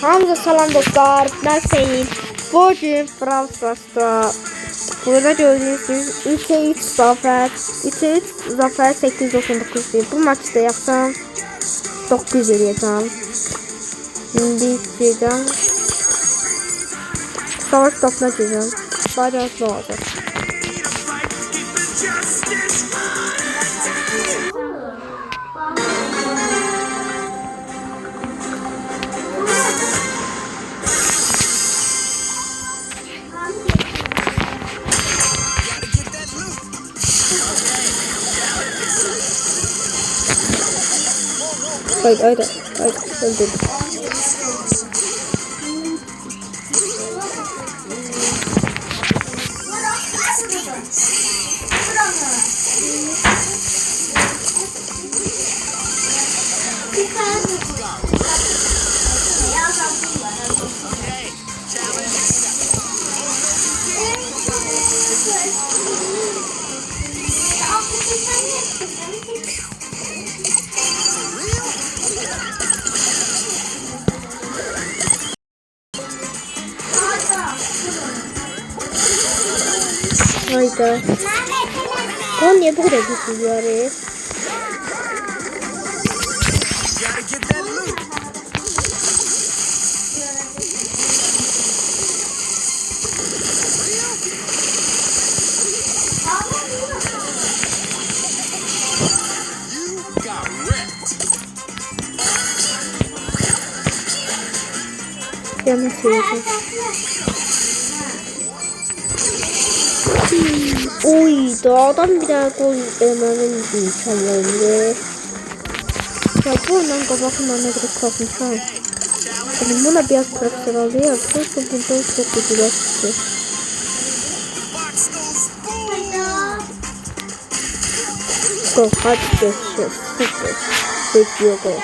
Hamza salam dostlar. Ben Seyit. Bugün Fransa'da burada gördüğünüz 3'e 3 zafer. 3'e 3 zafer 899 değil. Bu maçta yapsam 900 eləyəcəm. Şimdi gireceğim. Savaş topuna gireceğim. Bayağı ne olacak? Haydi haydi haydi öldürdüm. Haydi. Bu niye burada gidiyor ya? Gotta get that loot. You got wrecked. Yanlış söyledim. Oy dağdan bir daha gol yemenin imkanları. Ya bu ondan kabakından ne kadar korkmuşam. Yani buna biraz profesyonel değil. Çünkü burada çok güzel çıktı. Gol kaç geçiyor? Sıfır. Bekliyor gol.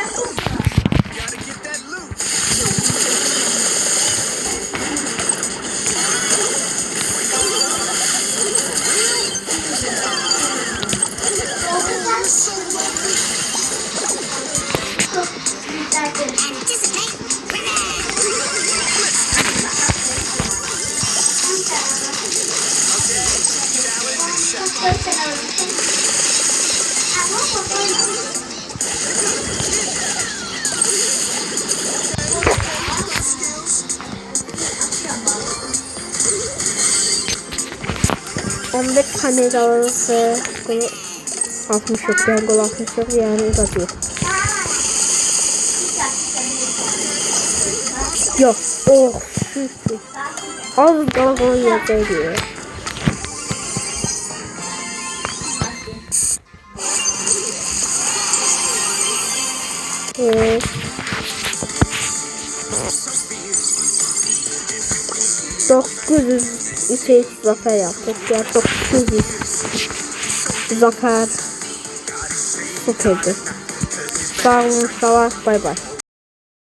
On beş tane daha alırsa golü 60 yok. Yani gol 60 yok. Yani uzatıyor. Yok. Oh. Az kala gol yiyeceği Evet. Dokuz şey zafer yaptık ya dokuz zafer süperdi. Sağ olun savaş bay bay.